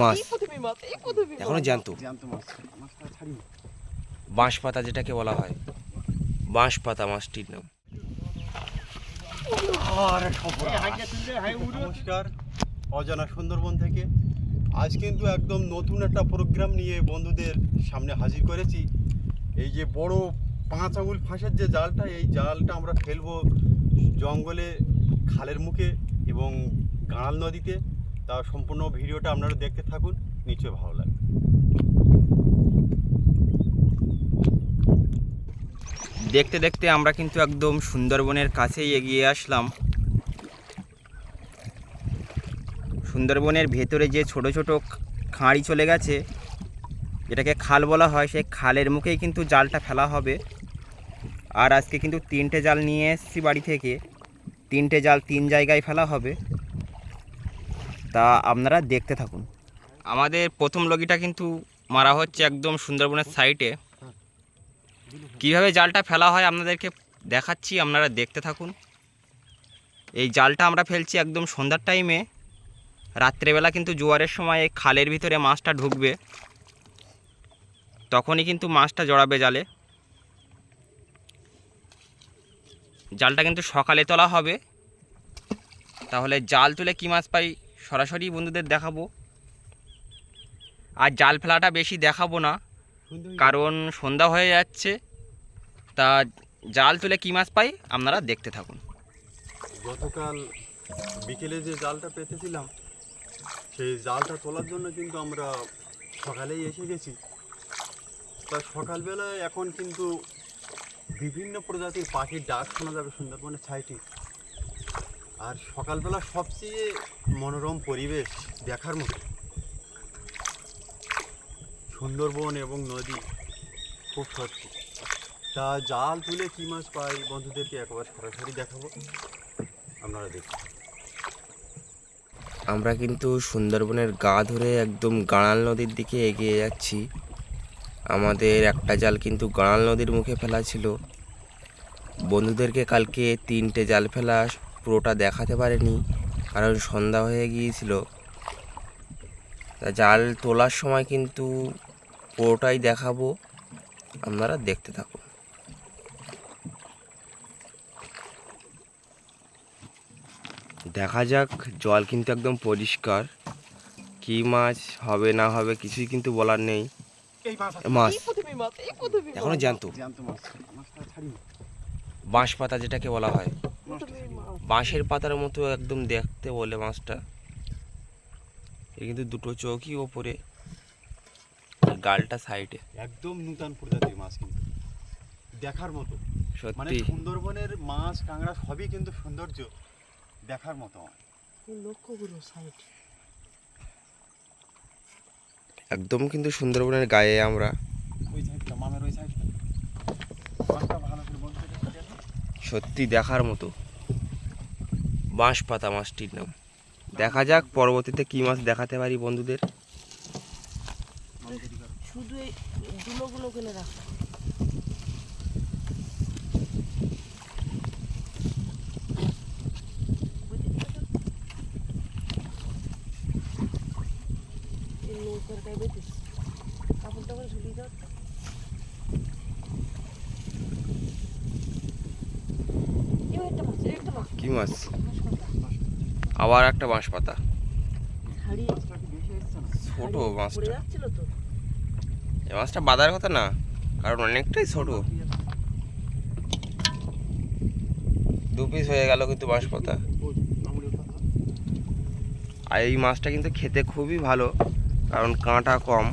মাছ প্রথমে এখনও জ্যান্ত। বাঁশ পাতা যেটাকে বলা হয়। বাঁশ পাতা মাছটির নাম। নমস্কার। অজানা সুন্দরবন থেকে। আজ কিন্তু একদম নতুন একটা প্রোগ্রাম নিয়ে বন্ধুদের সামনে হাজির করেছি। এই যে বড় পাঁচ আঙুল ফাঁসের যে জালটা এই জালটা আমরা ফেলব জঙ্গলে খালের মুখে এবং গাঁড়াল নদীতে। তা সম্পূর্ণ ভিডিওটা আপনারা দেখতে থাকুন, নিশ্চয়ই ভালো লাগবে। দেখতে দেখতে আমরা কিন্তু একদম সুন্দরবনের কাছেই এগিয়ে আসলাম। সুন্দরবনের ভেতরে যে ছোট ছোট খাঁড়ি চলে গেছে, যেটাকে খাল বলা হয়, সেই খালের মুখেই কিন্তু জালটা ফেলা হবে। আর আজকে কিন্তু তিনটে জাল নিয়ে এসেছি বাড়ি থেকে। তিনটে জাল তিন জায়গায় ফেলা হবে। তা আপনারা দেখতে থাকুন। আমাদের প্রথম লগিটা কিন্তু মারা হচ্ছে একদম সুন্দরবনের সাইডে। কীভাবে জালটা ফেলা হয় আপনাদেরকে দেখাচ্ছি, আপনারা দেখতে থাকুন। এই জালটা আমরা ফেলছি একদম সন্ধ্যার টাইমে। রাত্রেবেলা কিন্তু জোয়ারের সময় এই খালের ভিতরে মাছটা ঢুকবে। তখনই কিন্তু মাছটা জড়াবে জালে। জালটা কিন্তু সকালে তোলা হবে। তাহলে জাল তুলে কী মাছ পাই? সরাসরি বন্ধুদের দেখাবো। আর জাল ফেলাটা বেশি দেখাবো না, কারণ সন্ধ্যা হয়ে যাচ্ছে। তা জাল তুলে কী মাছ পাই আপনারা দেখতে থাকুন। গতকাল বিকেলে যে জালটা পেতেছিলাম, সেই জালটা তোলার জন্য কিন্তু আমরা সকালেই এসে গেছি। তা সকালবেলায় এখন কিন্তু বিভিন্ন প্রজাতির পাখির ডাক শোনা যাবে সুন্দরবনের ছাইটি। আর সকালবেলা সবচেয়ে মনোরম পরিবেশ দেখার মতো। সুন্দরবন এবং নদী খুব সত্যি। তা জাল তুলে কী মাছ পাই বন্ধুদেরকে একবার সরাসরি দেখাবো। আপনারা দেখুন। আমরা কিন্তু সুন্দরবনের গা ধরে একদম গাঁড়াল নদীর দিকে এগিয়ে যাচ্ছি। আমাদের একটা জাল কিন্তু গাঁড়াল নদীর মুখে ফেলা ছিল। বন্ধুদেরকে কালকে তিনটে জাল ফেলা পুরোটা দেখাতে পারেনি। কারণ সন্ধ্যা হয়ে গিয়েছিল। তা জাল তোলার সময় কিন্তু পুরোটাই দেখাবো। আপনারা দেখতে থাকুন। দেখা যাক জল কিন্তু একদম পরিষ্কার। কি মাছ হবে না হবে কিছুই কিন্তু বলার নেই। মাছ আছে। মাছ। এই প্রথমে মাছ এই প্রথমে এখনও না। বাঁশ পাতা যেটাকে বলা হয়। বাঁশের পাতার মতো একদম দেখতে বলে মাছটা এর কিন্তু দুটো চৌকি ওপরে আর গালটা সাইডে। একদম নূতন প্রজাতির মাছ কিন্তু। দেখার মতো। মানে সুন্দরবনের মাছ কাঁকড়া সবই কিন্তু সৌন্দর্য দেখার মতো লক্ষ্য করো সাইড। একদম কিন্তু সুন্দরবনের গায়ে আমরা। সত্যি দেখার মতো। বাঁশ পাতা মাছটির নাম। দেখা যাক পরবর্তীতে কী মাছ দেখাতে পারি বন্ধুদের। শুধু এই গুলো গুলো কিনে এই নৌকার গায়ে বেঁধেছে কাপড় টাপড় ঝুলিয়ে দাও তো। এও একটা মাছ, এও একটা মাছ। কি মাছ হাঁসপাতা। আবার একটা বাঁশ পাতা ছোট মাছটা। এই মাছটা বাঁধার কথা না কারণ অনেকটাই ছোট। দু পিস হয়ে গেল কিন্তু বাঁশ পাতা। আর এই মাছটা কিন্তু খেতে খুবই ভালো কারণ কাঁটা কম।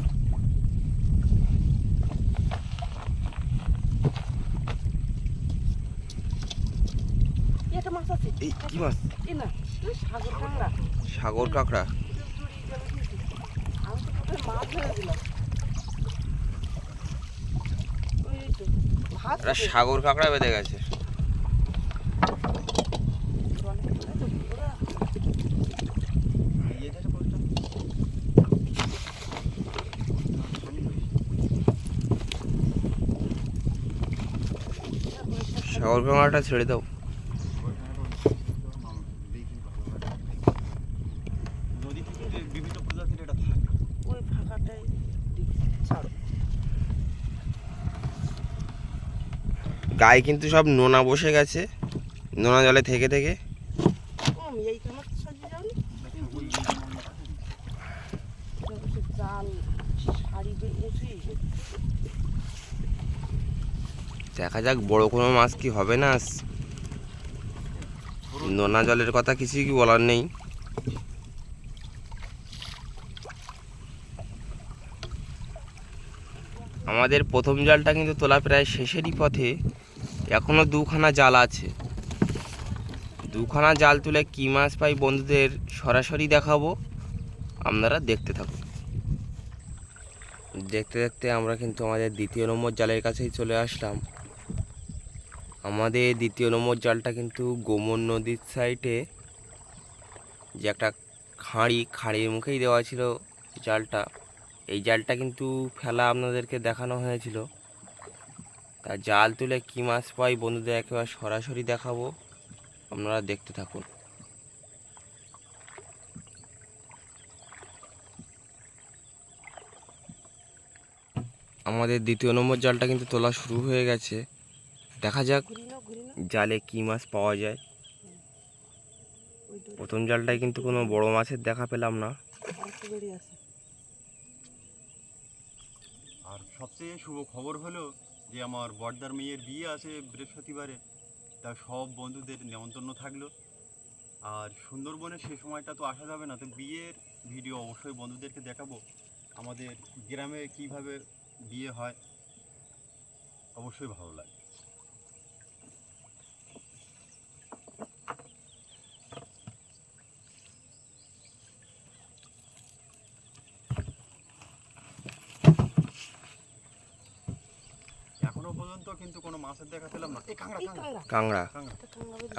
এই কি মাছ? সাগর কাঁকড়া। সাগর কাঁকড়া বেঁধে গেছে। সাগর কাঁকড়াটা ছেড়ে দাও নদী থেকে যে বিভিন্ন প্রজাতির এটা গায়ে কিন্তু সব নোনা বসে গেছে। নোনা জলে থেকে থেকে। দেখা যাক বড় কোনো মাছ কি হবে না নোনা জলের কথা কিছুই কি বলার নেই। আমাদের প্রথম জালটা কিন্তু তোলা প্রায় শেষেরই পথে। এখনও দুখানা জাল আছে। দুখানা জাল তুলে কী মাছ পাই বন্ধুদের সরাসরি দেখাবো। আপনারা দেখতে থাকুন। দেখতে দেখতে আমরা কিন্তু আমাদের দ্বিতীয় নম্বর জালের কাছেই চলে আসলাম। আমাদের দ্বিতীয় নম্বর জালটা কিন্তু গোমন নদীর সাইডে যে একটা খাঁড়ি, খাঁড়ির মুখেই দেওয়া ছিল জালটা। এই জালটা কিন্তু ফেলা আপনাদেরকে দেখানো হয়েছিল। তা জাল তুলে কী মাছ পাই বন্ধুদের একেবারে সরাসরি দেখাবো। আপনারা দেখতে থাকুন। আমাদের দ্বিতীয় নম্বর জালটা কিন্তু তোলা শুরু হয়ে গেছে। দেখা যাক জালে কী মাছ পাওয়া যায়। প্রথম জালটায় কিন্তু কোনো বড় মাছের দেখা পেলাম না। আর সবচেয়ে শুভ খবর হলো যে আমার বর্দার মেয়ের বিয়ে আছে বৃহস্পতিবারে, তা সব বন্ধুদের নেমন্তন্ন থাকল। আর সুন্দরবনে সে সময়টা তো আসা যাবে না, তো বিয়ের ভিডিও অবশ্যই বন্ধুদেরকে দেখাবো, আমাদের গ্রামে কীভাবে বিয়ে হয়, অবশ্যই ভালো লাগে এখনও পর্যন্ত কিন্তু কোনো মাছের দেখা পেলাম না। এই কাঁংড়া কাংড়া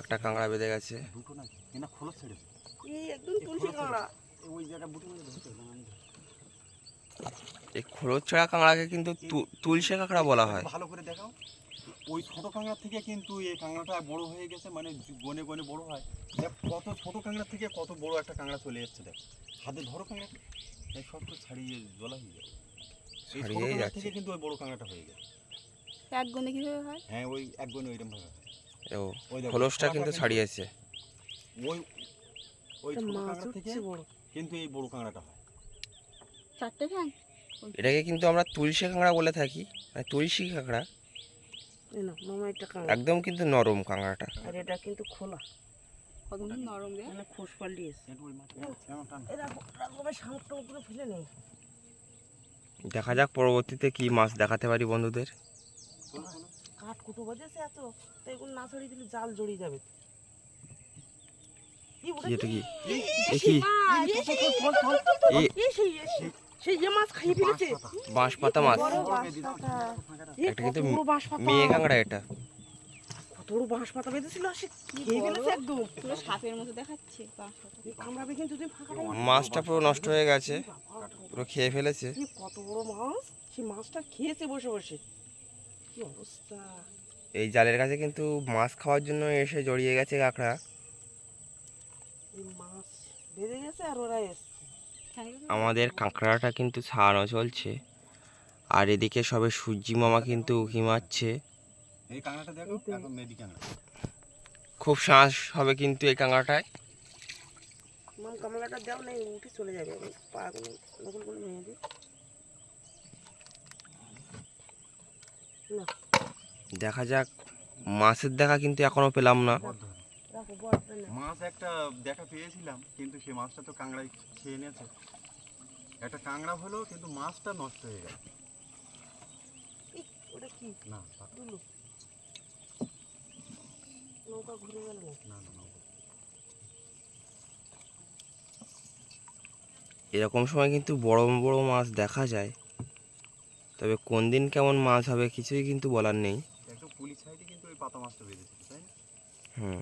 একটা কাঁংড়া বেঁধে গেছে। দুটো নাকি? খোলস ছেড়েছে এই একদম তুলসী কাঁংড়া ওই জায়গা বুটে মধ্যে ধরতে এই খোলস ছাড়া কাংড়াকে কিন্তু তুলসে কাঁকড়া বলা হয়। ভালো করে দেখাও। ওই ছোট কাঁকড়া থেকে কিন্তু এই কাঁকড়াটা বড় হয়ে গেছে মানে গনে গনে বড় হয়। দেখ কত ছোট কাঁকড়া থেকে কত বড় একটা কাঁকড়া চলে যাচ্ছে দেখ। হাতে ধরো কাঁকড়া। এই সব তো ছাড়িয়ে জলা হয়ে যাবে। এই ছোট ছাড়িয়েই কাঁকড়া যাচ্ছে। থেকে কিন্তু ওই বড় কাঁকড়াটা হয়ে গেছে। এক গন্ধে কীভাবে হয়? হ্যাঁ ওই এক গনে ওইরকম ভাবে ও ওই খোলসটা কিন্তু ছাড়িয়েছে ওই ওই ছোট কাঁকড়া থেকে কিন্তু এই বড় কাঁকড়াটা হয়। চারটে ফ্যান এটাকে কিন্তু আমরা তুলসে কাঁকড়া বলে থাকি। মানে তুলসী কাঁকড়া। একদম কিন্তু নরম কাঁকড়াটা। আর এটা কিন্তু খোলা। নরম রে? মানে খোস উপরে ফেলে নেই। দেখা যাক পরবর্তীতে কি মাছ দেখাতে পারি বন্ধুদের। কুটো বাজেছে এত তো এগুলো না ছড়িয়ে দিলে জাল জড়িয়ে যাবে। এটা কি? বাঁশ পাতা মাছ একটা কিন্তু মেয়ে কাঁকড়া এটা। বাঁশ পাতা বেঁধেছিল সে খেয়ে ফেলেছে একদম। পুরো সাপের মতো দেখাচ্ছে কামড়াবে কিন্তু তুমি ফাঁকাটা মাছটা পুরো নষ্ট হয়ে গেছে পুরো খেয়ে ফেলেছে। কত বড় মাছ। সেই মাছটা খেয়েছে বসে বসে। অবস্থা? এই জালের কাছে কিন্তু মাছ খাওয়ার জন্য এসে জড়িয়ে গেছে কাঁকড়া। মাছ বেঁধে গেছে আর ওরা এসছে। আমাদের কাঁকড়াটা কিন্তু ছাড়ানো চলছে। আর এদিকে সবে সূর্যি মামা কিন্তু উকি মারছে। খুব শ্বাস হবে কিন্তু এই কাঁকড়াটায়। কামলাটা দাও নেই উঠে চলে যাবে। পাগুলো নকল করে ভেঙে দিই। দেখা যাক। মাছের দেখা কিন্তু এখনও পেলাম না। রাখো বড়টা না। মাছ একটা দেখা পেয়েছিলাম কিন্তু সেই মাছটা তো কাঁকড়াই খেয়ে নিয়েছে। একটা কাঁকড়া হলো কিন্তু মাছটা নষ্ট হয়ে গেল ওটা কি? না নৌকা ঘুরে গেল না না না না এরকম সময় কিন্তু বড় বড় মাছ দেখা যায়। তবে কোন দিন কেমন মাছ হবে কিছুই কিন্তু বলার নেই। হুম।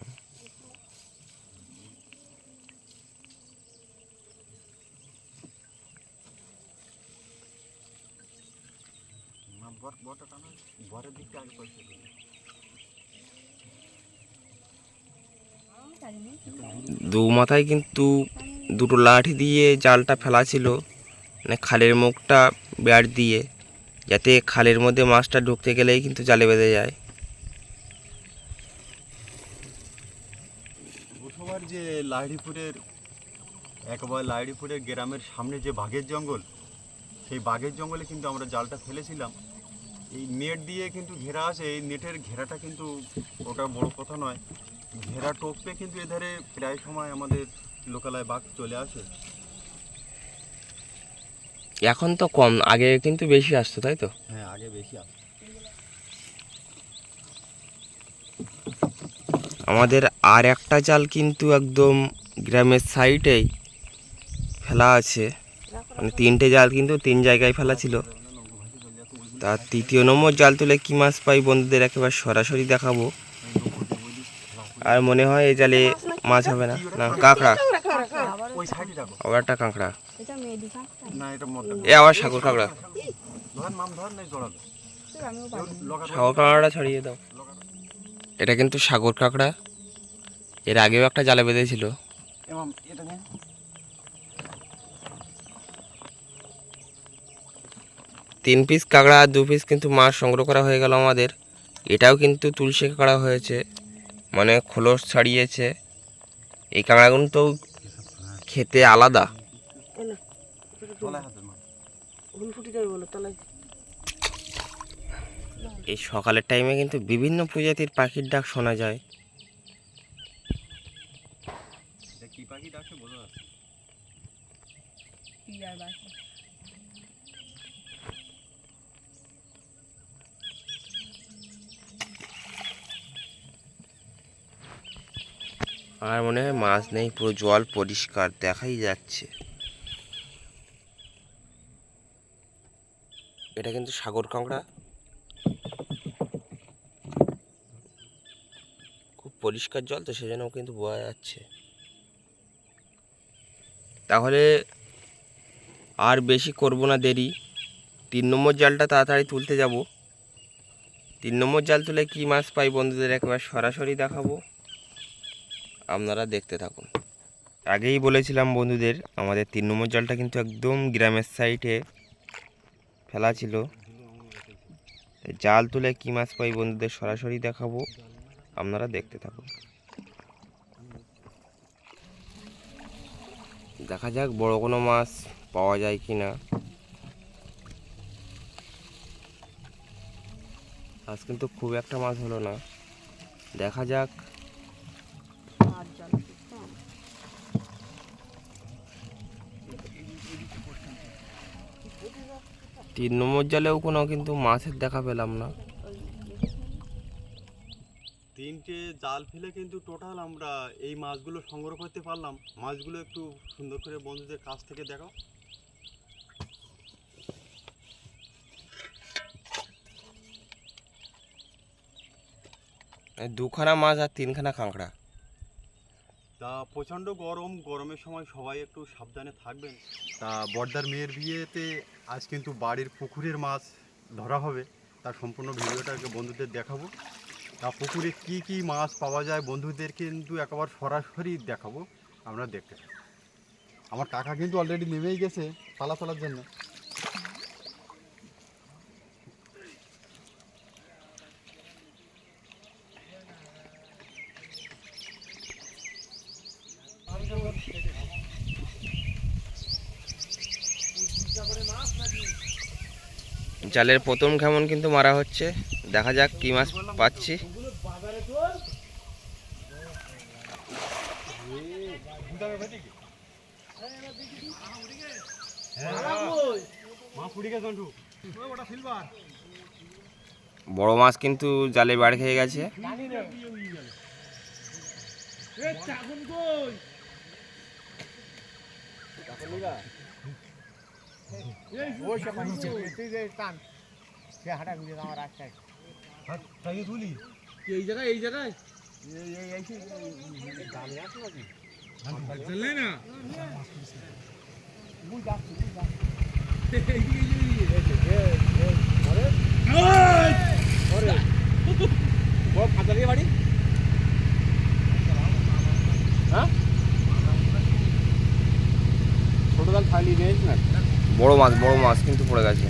দু মাথায় কিন্তু দুটো লাঠি দিয়ে জালটা ফেলা ছিল মানে খালের মুখটা বেড় দিয়ে। যাতে খালের মধ্যে মাছটা ঢুকতে গেলেই কিন্তু জালে বেঁধে যায়। যে লাহড়িপুরের, একবার লাহড়িপুরের গ্রামের সামনে যে বাঘের জঙ্গল, সেই বাঘের জঙ্গলে কিন্তু আমরা জালটা ফেলেছিলাম। এই নেট দিয়ে কিন্তু ঘেরা আছে, এই নেটের ঘেরাটা কিন্তু ওটা বড় কথা নয়। ঘেরা টোপে কিন্তু এধারে প্রায় সময় আমাদের লোকালয় বাঘ চলে আসে। এখন তো কম আগে কিন্তু বেশি আসতো তাই তো? হ্যাঁ আগে বেশি আমাদের আর একটা জাল কিন্তু একদম গ্রামের সাইডেই ফেলা আছে। মানে তিনটে জাল কিন্তু তিন জায়গায় ফেলা ছিল। তার তৃতীয় নম্বর জাল তুলে কী মাছ পাই বন্ধুদের একেবারে সরাসরি দেখাবো। আর মনে হয় এই জালে মাছ হবে না? না কাঁকড়া। ওই সাইডে রাখো। আবার একটা কাঁকড়া। এটা মেহেদি কাঁকড়া না এটা মধ্যে এ আবার সাগর কাঁকড়া ধর মাম ধর নাই জড়া। সাগর কাঁকড়াটা ছড়িয়ে দাও। এটা কিন্তু সাগর কাঁকড়া এর আগেও একটা জালে বেঁধেছিল। এমাম এটা নে তিন পিস কাঁকড়া আর দু পিস কিন্তু মাছ সংগ্রহ করা হয়ে গেল আমাদের। এটাও কিন্তু তুলসী কাঁকড়া হয়েছে। মানে খোলস ছাড়িয়েছে। এই কাঁকড়াগুলো তো খেতে আলাদা এ না তলায় হাতে মার হুল ফুটি যাবে বলো তলায় এই সকালের টাইমে কিন্তু বিভিন্ন প্রজাতির পাখির ডাক শোনা যায়। কি পাখি ডাকছে বোঝা যাচ্ছে আর মনে হয় মাছ নেই পুরো জল পরিষ্কার দেখাই যাচ্ছে। এটা কিন্তু সাগর কাঁকড়া। খুব পরিষ্কার জল, তো সেজন্য কিন্তু বোঝা যাচ্ছে। তাহলে আর বেশি করব না দেরি। তিন নম্বর জালটা তাড়াতাড়ি তুলতে যাব। তিন নম্বর জাল তুলে কী মাছ পাই বন্ধুদের একবার সরাসরি দেখাবো। আপনারা দেখতে থাকুন। আগেই বলেছিলাম বন্ধুদের, আমাদের তিন নম্বর জালটা কিন্তু একদম গ্রামের সাইডে ফেলা ছিল। জাল তুলে কী মাছ পাই বন্ধুদের সরাসরি দেখাবো। আপনারা দেখতে থাকুন। দেখা যাক বড় কোনো মাছ পাওয়া যায় কি না আজ কিন্তু খুব একটা মাছ হলো না। দেখা যাক আর জল কম তিন নম্বর জালেও কোনো কিন্তু মাছের দেখা পেলাম না। তিনটে জাল ফেলে কিন্তু টোটাল আমরা এই মাছগুলো সংগ্রহ করতে পারলাম। মাছগুলো একটু সুন্দর করে বন্ধুদের কাছ থেকে দেখাও। দুখানা মাছ আর তিনখানা কাঁকড়া তা প্রচণ্ড গরম। গরমের সময় সবাই একটু সাবধানে থাকবেন। তা বর্দার মেয়ের বিয়েতে আজ কিন্তু বাড়ির পুকুরের মাছ ধরা হবে। তার সম্পূর্ণ ভিডিওটাকে বন্ধুদের দেখাবো। তা পুকুরে কি কি মাছ পাওয়া যায় বন্ধুদের কিন্তু একবার সরাসরি দেখাবো। আমরা দেখতে আমার টাকা কিন্তু অলরেডি নেমেই গেছে পালা ফলার জন্য। জালের প্রথম কেমন কিন্তু মারা হচ্ছে। দেখা যাক কি মাছ পাচ্ছি। বড় মাছ কিন্তু জালে বাড়ি খেয়ে গেছে। এই জায়গায় এই জায়গায় চললে না বাড়ি হ্যাঁ ছোট জাল থালি নিয়েছ না বড় মাছ বড় মাছ কিন্তু পড়ে গেছে।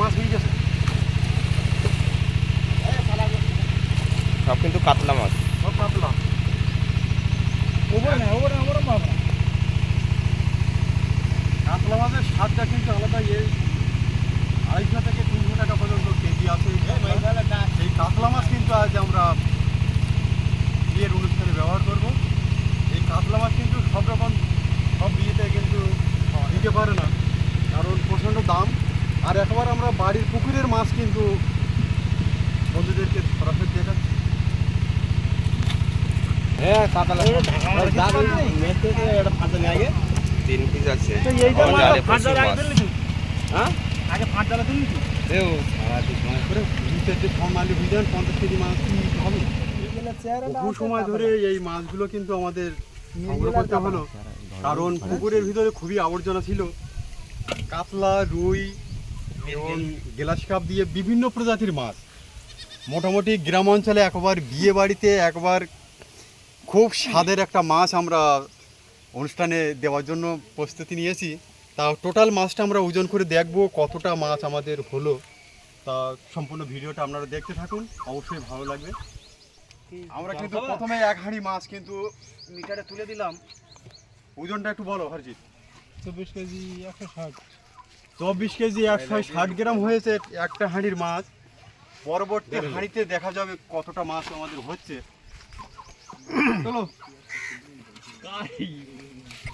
মাছ সব কিন্তু কাতলা মাছ। সব কাতলা। ওপরে না ওপরে ওপরে মারবা কাতলা কিন্তু আলাদা এই আড়াইশো থেকে তিনশো টাকা পর্যন্ত কেজি আছে। এই কাতলা। কাতলা মাছ কিন্তু আজ আমরা বিয়ের অনুষ্ঠানে ব্যবহার করব। এই কাতলা মাছ কিন্তু সব রকম সব বিয়েতে কিন্তু দিতে পারে না। কারণ প্রচণ্ড দাম। আর একবার আমরা বাড়ির পুকুরের মাছ কিন্তু বন্ধুদেরকে সরাসরি দেখাচ্ছি। হ্যাঁ কাতলা কাতালা তিন পিস আছে। হ্যাঁ? বহু সময় ধরে এই মাছগুলো কিন্তু আমাদের সংগ্রহ করতে হলো। কারণ পুকুরের ভিতরে খুবই আবর্জনা ছিল। কাতলা রুই এবং গ্লাস কাপ দিয়ে বিভিন্ন প্রজাতির মাছ। মোটামুটি গ্রাম অঞ্চলে একবার বিয়ে বাড়িতে একবার খুব স্বাদের একটা মাছ আমরা অনুষ্ঠানে দেওয়ার জন্য প্রস্তুতি নিয়েছি। তা টোটাল মাছটা আমরা ওজন করে দেখব কতটা মাছ আমাদের হলো। তা সম্পূর্ণ ভিডিওটা আপনারা দেখতে থাকুন অবশ্যই ভালো লাগবে। আমরা কিন্তু প্রথমে এক হাঁড়ি মাছ কিন্তু মিটারে তুলে দিলাম। ওজনটা একটু বলো হরজিৎ। চব্বিশ কেজি একশো ষাট। চব্বিশ কেজি একশো ষাট গ্রাম হয়েছে একটা হাঁড়ির মাছ। পরবর্তী হাঁড়িতে দেখা যাবে কতটা মাছ আমাদের হচ্ছে। চলো।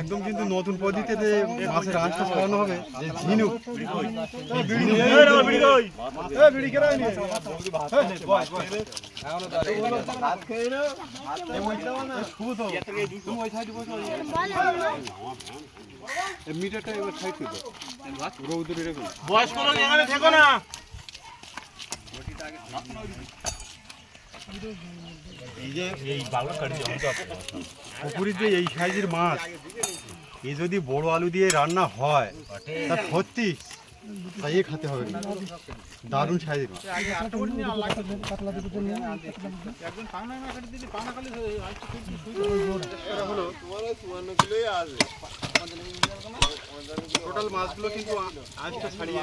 একদম কিন্তু নতুন পদ্ধতিতে মাছের ছড়ানো হবে যে ঝিনুক। মিটারটা এবার বয়স্ক থেকো না। এই যে এই সাইজের মাছ, এ যদি বড় আলু দিয়ে রান্না হয়, তা সত্যি তাই খেতে হবে দারুণ সাইজের মাছ। টোটাল মাছগুলো কিন্তু আজকে ছাড়িয়ে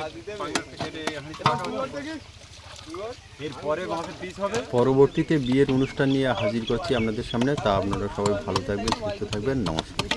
পরবর্তীতে বিয়ের অনুষ্ঠান নিয়ে হাজির করছি আপনাদের সামনে। তা আপনারা সবাই ভালো থাকবেন, সুস্থ থাকবেন। নমস্কার।